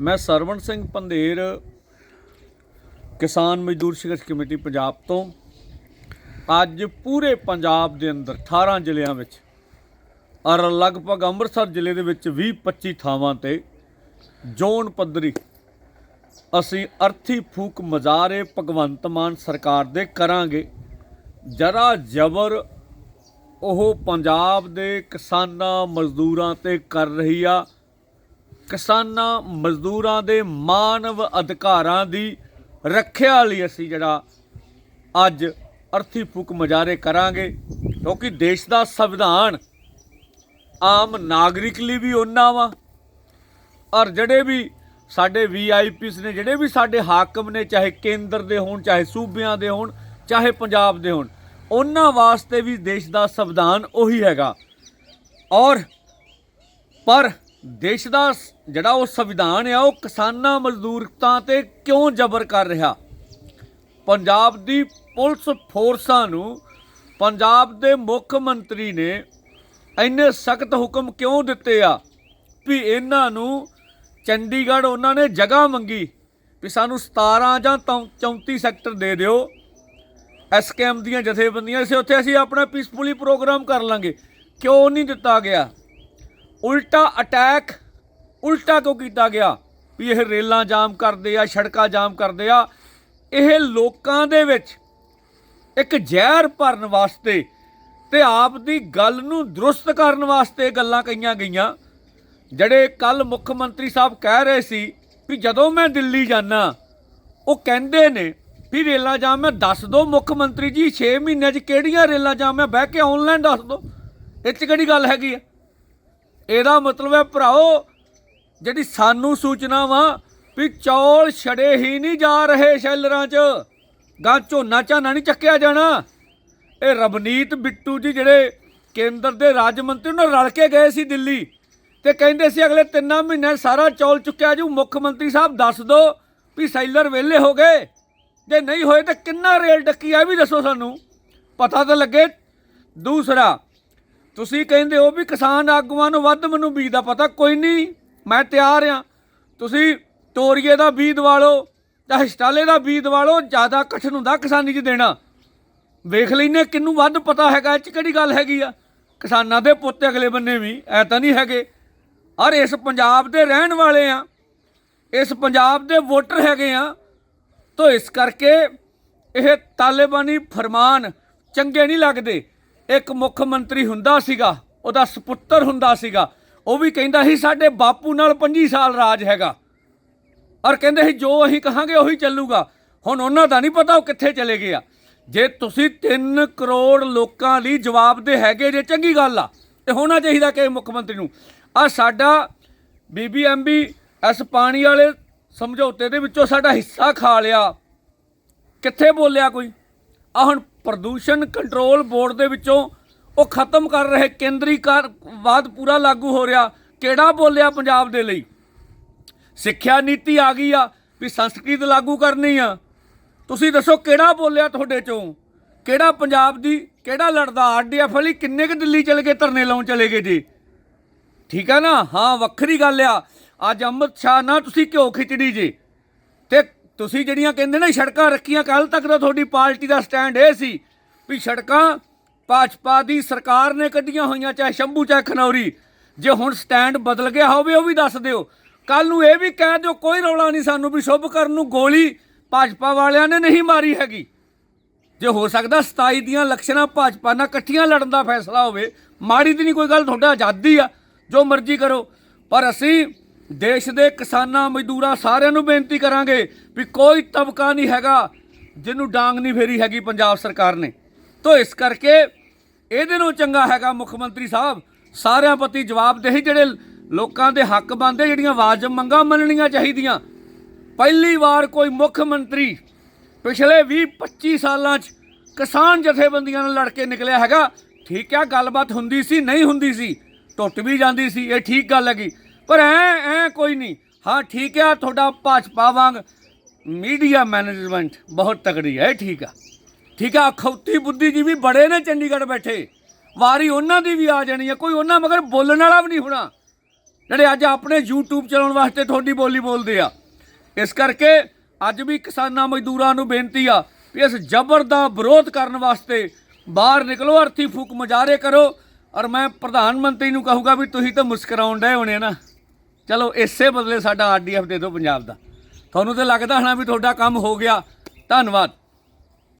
ਮੈਂ ਸਰਵਣ ਸਿੰਘ ਪੰਧੇਰ, ਕਿਸਾਨ ਮਜ਼ਦੂਰ ਸੰਘਰਸ਼ ਕਮੇਟੀ ਪੰਜਾਬ ਤੋਂ। ਅੱਜ ਪੂਰੇ ਪੰਜਾਬ ਦੇ ਅੰਦਰ 18 ਜ਼ਿਲ੍ਹਿਆਂ ਵਿੱਚ ਔਰ ਲਗਭਗ ਅੰਮ੍ਰਿਤਸਰ ਜ਼ਿਲ੍ਹੇ ਦੇ ਵਿੱਚ 20-25 ਥਾਵਾਂ ਤੇ ਜ਼ੋਨ ਪੱਧਰੀ ਅਸੀਂ ਅਰਥੀ ਫੂਕ ਮਜ਼ਾਰੇ ਭਗਵੰਤ ਮਾਨ ਸਰਕਾਰ ਦੇ ਕਰਾਂਗੇ। ਜਰਾ ਜ਼ਬਰ ਉਹ ਪੰਜਾਬ ਦੇ ਕਿਸਾਨਾਂ ਮਜ਼ਦੂਰਾਂ ਤੇ ਕਰ ਰਹੀ ਆ। ਕਿਸਾਨਾਂ, ਮਜ਼ਦੂਰਾਂ ਦੇ ਮਾਨਵ ਅਧਿਕਾਰਾਂ ਦੀ ਰੱਖਿਆ ਲਈ ਅਸੀਂ ਜਿਹੜਾ ਅੱਜ ਅਰਥੀ ਫੂਕ ਮਜਾਰੇ ਕਰਾਂਗੇ, ਕਿਉਂਕਿ ਦੇਸ਼ ਦਾ ਸੰਵਿਧਾਨ ਆਮ ਨਾਗਰਿਕ ਲਈ ਵੀ ਉਹਨਾਂ ਵਾ। ਔਰ ਜਿਹੜੇ ਵੀ ਸਾਡੇ ਵੀਆਈਪੀਸ ਨੇ, ਜਿਹੜੇ ਵੀ ਸਾਡੇ ਹਾਕਮ ਨੇ, ਚਾਹੇ ਕੇਂਦਰ ਦੇ ਹੋਣ, ਚਾਹੇ ਸੂਬਿਆਂ ਦੇ ਹੋਣ, ਚਾਹੇ ਪੰਜਾਬ ਦੇ ਹੋਣ, ਉਹਨਾਂ ਵਾਸਤੇ ਵੀ ਦੇਸ਼ ਦਾ ਸੰਵਿਧਾਨ ਉਹੀ ਹੈਗਾ। ਔਰ ਪਰ ਦੇਸ਼ ਦਾ ਜਿਹੜਾ ਉਹ ਸੰਵਿਧਾਨ ਆ, ਉਹ ਕਿਸਾਨਾਂ ਮਜ਼ਦੂਰਤਾਂ ਤੇ ਕਿਉਂ ਜ਼ਬਰ ਕਰ ਰਿਹਾ? ਪੰਜਾਬ ਦੀ ਪੁਲਿਸ ਫੋਰਸਾਂ ਨੂੰ ਪੰਜਾਬ ਦੇ ਮੁੱਖ ਮੰਤਰੀ ਨੇ ਇੰਨੇ ਸਖਤ ਹੁਕਮ ਕਿਉਂ ਦਿੱਤੇ ਆ? ਵੀ ਇਹਨਾਂ ਨੂੰ ਚੰਡੀਗੜ੍ਹ ਉਹਨਾਂ ਨੇ ਜਗ੍ਹਾ ਮੰਗੀ ਵੀ ਸਾਨੂੰ 17 ਜਾਂ ਤੌ- 34 ਸੈਕਟਰ ਦੇ ਦਿਓ। ਐਸਕੇਐਮ ਦੀਆਂ ਜਥੇਬੰਦੀਆਂ ਸੀ ਉੱਥੇ ਅਸੀਂ ਆਪਣਾ ਪੀਸਫੁਲੀ ਪ੍ਰੋਗਰਾਮ ਕਰ ਲਾਂਗੇ। ਕਿਉਂ ਨਹੀਂ ਦਿੱਤਾ ਗਿਆ? ਉਲਟਾ ਅਟੈਕ ਉਲਟਾ ਕਿਉਂ ਕੀਤਾ ਗਿਆ? ਵੀ ਇਹ ਰੇਲਾਂ ਜਾਮ ਕਰਦੇ ਆ, ਸੜਕਾਂ ਜਾਮ ਕਰਦੇ ਆ। ਇਹ ਲੋਕਾਂ ਦੇ ਵਿੱਚ ਇੱਕ ਜ਼ਹਿਰ ਭਰਨ ਵਾਸਤੇ ਤੇ ਆਪ ਦੀ ਗੱਲ ਨੂੰ ਦਰੁਸਤ ਕਰਨ ਵਾਸਤੇ ਗੱਲਾਂ ਕਹੀਆਂ ਗਈਆਂ। ਜਿਹੜੇ ਕੱਲ ਮੁੱਖ ਮੰਤਰੀ ਸਾਹਿਬ ਕਹਿ ਰਹੇ ਸੀ ਵੀ ਜਦੋਂ ਮੈਂ ਦਿੱਲੀ ਜਾਣਾ ਉਹ ਕਹਿੰਦੇ ਨੇ ਵੀ ਰੇਲਾਂ ਜਾਮ ਮੈਂ ਦੱਸ ਦੋ ਮੁੱਖ ਮੰਤਰੀ ਜੀ 6 ਮਹੀਨਿਆਂ 'ਚ ਕਿਹੜੀਆਂ ਰੇਲਾਂ ਜਾਮ ਮੈਂ ਬਹਿ ਕੇ ਆਨਲਾਈਨ ਦੱਸ ਦੋ ਇਹ 'ਚ ਕਿਹੜੀ ਗੱਲ ਹੈਗੀ ਆ? ਇਹਦਾ ਮਤਲਬ ਹੈ ਭਰਾਓ, ਜਿਹੜੀ ਸਾਨੂੰ ਸੂਚਨਾ ਵਾ ਵੀ ਚੌਲ ਛੜੇ ਹੀ ਨਹੀਂ ਜਾ ਰਹੇ ਸ਼ੈਲਰਾਂ 'ਚ। ਗਾਂ ਝੋਨਾ ਝਾਨਾ ਨਹੀਂ ਚੱਕਿਆ ਜਾਣਾ। ਇਹ ਰਵਨੀਤ ਬਿੱਟੂ ਜੀ ਜਿਹੜੇ ਕੇਂਦਰ ਦੇ ਰਾਜ ਮੰਤਰੀ ਨਾਲ ਰਲ ਕੇ ਗਏ ਸੀ ਦਿੱਲੀ ਤੇ ਕਹਿੰਦੇ ਸੀ ਅਗਲੇ 3 ਮਹੀਨੇ ਸਾਰਾ ਚੌਲ ਚੁੱਕਿਆ ਜੂ ਮੁੱਖ ਮੰਤਰੀ ਸਾਹਿਬ ਦੱਸ ਦਿਓ ਵੀ ਸੈਲਰ ਵਿਹਲੇ ਹੋ ਗਏ। ਜੇ ਨਹੀਂ ਹੋਏ ਤਾਂ ਕਿੰਨਾ ਰੇਲ ਡੱਕੀ ਆ ਵੀ ਦੱਸੋ ਸਾਨੂੰ। ਪਤਾ ਤਾਂ ਲੱਗੇ। ਦੂਸਰਾ ਤੁਸੀਂ ਕਹਿੰਦੇ ਹੋ ਵੀ ਕਿਸਾਨ ਆਗੂਆਂ ਨੂੰ ਵੱਧ ਮੈਨੂੰ ਬੀਜ ਦਾ ਪਤਾ, ਕੋਈ ਨਹੀਂ, ਮੈਂ ਤਿਆਰ ਆ ਤੁਸੀਂ ਤੋਰੀਏ ਦਾ ਬੀਜ ਦਵਾ ਲਓ ਚਾਹੇ ਸਟਾਲੇ ਦਾ ਬੀਜ ਦਵਾ ਲਓ ਜ਼ਿਆਦਾ ਕਠਨ ਹੁੰਦਾ ਕਿਸਾਨੀ 'ਚ ਦੇਣਾ। ਵੇਖ ਲੈਨੇ ਕਿੰਨੂੰ ਵੱਧ ਪਤਾ ਹੈਗਾ, ਇਹ 'ਚ ਕਿਹੜੀ ਗੱਲ ਹੈਗੀ ਆ। ਕਿਸਾਨਾਂ ਦੇ ਪੁੱਤ ਅਗਲੇ ਬੰਨੇ ਵੀ ਐ ਤਾਂ ਨਹੀਂ ਹੈਗੇ। ਔਰ ਇਸ ਪੰਜਾਬ ਦੇ ਰਹਿਣ ਵਾਲੇ ਆ, ਇਸ ਪੰਜਾਬ ਦੇ ਵੋਟਰ ਹੈਗੇ ਆ। ਤਾਂ ਇਸ ਕਰਕੇ ਇਹ ਤਾਲਿਬਾਨੀ ਫਰਮਾਨ ਚੰਗੇ ਨਹੀਂ ਲੱਗਦੇ। ਇੱਕ ਮੁੱਖ ਮੰਤਰੀ ਹੁੰਦਾ ਸੀਗਾ, ਉਹਦਾ ਸੁਪੁੱਤਰ ਹੁੰਦਾ ਸੀਗਾ, ਉਹ ਵੀ ਕਹਿੰਦਾ ਸੀ ਸਾਡੇ ਬਾਪੂ ਨਾਲ 25 ਸਾਲ ਰਾਜ ਹੈਗਾ। ਔਰ ਕਹਿੰਦੇ ਸੀ ਜੋ ਅਸੀਂ ਕਹਾਂਗੇ ਉਹੀ ਚੱਲੂਗਾ। ਹੁਣ ਉਹਨਾਂ ਦਾ ਨਹੀਂ ਪਤਾ ਉਹ ਕਿੱਥੇ ਚਲੇ ਗਏ ਆ। ਜੇ ਤੁਸੀਂ 3 ਕਰੋੜ ਲੋਕਾਂ ਲਈ ਜਵਾਬਦੇ ਹੈਗੇ ਜੇ, ਚੰਗੀ ਗੱਲ ਆ। ਤੇ ਹੋਣਾ ਚਾਹੀਦਾ ਕਿ ਮੁੱਖ ਮੰਤਰੀ ਨੂੰ। ਆ ਸਾਡਾ ਬੀਬੀਐਮਬੀ ਐਸ ਪਾਣੀ ਵਾਲੇ ਸਮਝੌਤੇ ਦੇ ਵਿੱਚੋਂ ਸਾਡਾ ਹਿੱਸਾ ਖਾ ਲਿਆ। ਕਿੱਥੇ ਬੋਲਿਆ ਕੋਈ? ਆ ਹੁਣ ਪ੍ਰਦੂਸ਼ਣ ਕੰਟਰੋਲ ਬੋਰਡ ਦੇ ਵਿੱਚੋਂ ਉਹ ਖਤਮ ਕਰ ਰਹੇ ਕੇਂਦਰੀਕਾਰਵਾਦ ਪੂਰਾ ਲਾਗੂ ਹੋ ਰਿਹਾ। ਕਿਹੜਾ ਬੋਲਿਆ ਪੰਜਾਬ ਦੇ ਲਈ? ਸਿੱਖਿਆ ਨੀਤੀ ਆ ਗਈ ਆ ਵੀ ਸੰਸਕ੍ਰਿਤ ਲਾਗੂ ਕਰਨੀ ਆ। ਤੁਸੀਂ ਦੱਸੋ ਕਿਹੜਾ ਬੋਲਿਆ ਤੁਹਾਡੇ ਚੋਂ? ਕਿਹੜਾ ਪੰਜਾਬ ਦੀ, ਕਿਹੜਾ ਲੜਦਾ? ਆਰਡੀਐਫ ਵਾਲੀ ਕਿੰਨੇ ਕੁ ਦਿੱਲੀ ਚਲੇ ਗਏ, ਧਰਨੇ ਲਾਉਣ ਚਲੇ ਗਏ ਜੀ? ਠੀਕ ਆ ਨਾ? ਹਾਂ, ਵੱਖਰੀ ਗੱਲ ਆ। ਅੱਜ ਅੰਮ੍ਰਿਤ ਸ਼ਾਹ ਨਾ ਤੁਸੀਂ ਘਿਓ ਖਿਚੜੀ ਜੀ। ਤੇ ਤੁਸੀਂ ਜਿਹੜੀਆਂ ਕਹਿੰਦੇ ਨੇ ਸੜਕਾਂ ਰੱਖੀਆਂ ਕੱਲ ਤੱਕ ਤਾਂ ਤੁਹਾਡੀ ਪਾਰਟੀ ਦਾ ਸਟੈਂਡ ਇਹ ਸੀ ਵੀ ਸੜਕਾਂ ਭਾਜਪਾ ਦੀ ਸਰਕਾਰ ਨੇ ਕੱਢੀਆਂ ਹੋਈਆਂ, ਚਾਹੇ ਸ਼ੰਭੂ, ਚਾਹੇ ਖਨੌਰੀ। ਜੇ ਹੁਣ ਸਟੈਂਡ ਬਦਲ ਗਿਆ ਹੋਵੇ, ਉਹ ਵੀ ਦੱਸ ਦਿਓ। ਕੱਲ ਨੂੰ ਇਹ ਵੀ ਕਹਿ ਦਿਓ, ਕੋਈ ਰੌਲਾ ਨਹੀਂ ਸਾਨੂੰ ਵੀ ਸ਼ੁਭ ਕਰਨ ਨੂੰ ਗੋਲੀ ਭਾਜਪਾ ਵਾਲਿਆਂ ਨੇ ਨਹੀਂ ਮਾਰੀ ਹੈਗੀ। ਜੇ ਹੋ ਸਕਦਾ 27 ਦੀਆਂ ਇਲੈਕਸ਼ਨਾਂ ਭਾਜਪਾ ਨਾਲ ਇਕੱਠੀਆਂ ਲੜਨ ਦਾ ਫੈਸਲਾ ਹੋਵੇ, ਮਾੜੀ ਦੀ ਨਹੀਂ ਕੋਈ ਗੱਲ, ਤੁਹਾਡਾ ਆਜ਼ਾਦੀ ਆ, ਜੋ ਮਰਜ਼ੀ ਕਰੋ। ਪਰ ਅਸੀਂ ਦੇਸ਼ ਦੇ ਕਿਸਾਨਾਂ, ਮਜ਼ਦੂਰਾਂ ਸਾਰਿਆਂ ਨੂੰ ਬੇਨਤੀ ਕਰਾਂਗੇ ਵੀ ਕੋਈ ਤਬਕਾ ਨਹੀਂ ਹੈਗਾ ਜਿਹਨੂੰ ਡਾਂਗ ਨਹੀਂ ਫੇਰੀ ਹੈਗੀ ਪੰਜਾਬ ਸਰਕਾਰ ਨੇ। ਤੋਂ ਇਸ ਕਰਕੇ ਇਹਦੇ ਨੂੰ ਚੰਗਾ ਹੈਗਾ ਮੁੱਖ ਮੰਤਰੀ ਸਾਹਿਬ, ਸਾਰਿਆਂ ਪ੍ਰਤੀ ਜਵਾਬਦੇਹੀ ਜਿਹੜੇ ਲੋਕਾਂ ਦੇ ਹੱਕ ਬਣਦੇ, ਜਿਹੜੀਆਂ ਵਾਜਬ ਮੰਗਾਂ ਮੰਨਣੀਆਂ ਚਾਹੀਦੀਆਂ। ਪਹਿਲੀ ਵਾਰ ਕੋਈ ਮੁੱਖ ਮੰਤਰੀ ਪਿਛਲੇ 20 25 ਸਾਲਾਂ 'ਚ ਕਿਸਾਨ ਜਥੇਬੰਦੀਆਂ ਨਾਲ ਲੜ ਕੇ ਨਿਕਲਿਆ ਹੈਗਾ। ਠੀਕ ਹੈ ਗੱਲਬਾਤ ਹੁੰਦੀ ਸੀ, ਨਹੀਂ ਹੁੰਦੀ ਸੀ, ਟੁੱਟ ਵੀ ਜਾਂਦੀ ਸੀ, ਇਹ ਠੀਕ ਗੱਲ ਹੈਗੀ। ਪਰ ਐ ਐ ਕੋਈ ਨਹੀਂ। ਹਾਂ, ਠੀਕ ਆ, ਤੁਹਾਡਾ ਭਾਜਪਾ ਵਾਂਗ ਮੀਡੀਆ ਮੈਨੇਜਮੈਂਟ ਬਹੁਤ ਤਕੜੀ ਹੈ ਇਹ ਠੀਕ ਆ। ਠੀਕ ਆ, ਖੌਤੀ ਵੀ ਬੜੇ ਨੇ ਚੰਡੀਗੜ੍ਹ ਬੈਠੇ। ਵਾਰੀ ਉਹਨਾਂ ਦੀ ਵੀ ਆ ਜਾਣੀ ਹੈ ਕੋਈ ਉਹਨਾਂ ਮਗਰ ਬੋਲਣ ਵਾਲਾ ਵੀ ਨਹੀਂ ਹੋਣਾ। ਜਿਹੜੇ ਅੱਜ ਆਪਣੇ YouTube ਚਲਾਉਣ ਵਾਸਤੇ ਤੁਹਾਡੀ ਬੋਲੀ ਬੋਲਦੇ ਆ। ਇਸ ਕਰਕੇ ਅੱਜ ਵੀ ਕਿਸਾਨਾਂ ਮਜ਼ਦੂਰਾਂ ਨੂੰ ਬੇਨਤੀ ਆ ਵੀ ਇਸ ਜ਼ਬਰ ਦਾ ਵਿਰੋਧ ਕਰਨ ਵਾਸਤੇ ਬਾਹਰ ਨਿਕਲੋ, ਅਰਥੀ ਫੂਕ ਮੁਜ਼ਾਹਰੇ ਕਰੋ। ਔਰ ਮੈਂ ਪ੍ਰਧਾਨ ਮੰਤਰੀ ਨੂੰ ਕਹੂੰਗਾ ਵੀ ਤੁਸੀਂ ਤਾਂ ਮੁਸਕਰਾਉਣ ਡਏ ਹੋਣੇ ਨਾ। ਚਲੋ ਇਸੇ ਬਦਲੇ ਸਾਡਾ ਆਰਡੀਐਫ ਦੇ ਦਿਓ ਪੰਜਾਬ ਦਾ। ਤੁਹਾਨੂੰ ਤੇ ਲੱਗਦਾ ਹਨਾ ਵੀ ਤੁਹਾਡਾ ਕੰਮ ਹੋ ਗਿਆ। ਧੰਨਵਾਦ।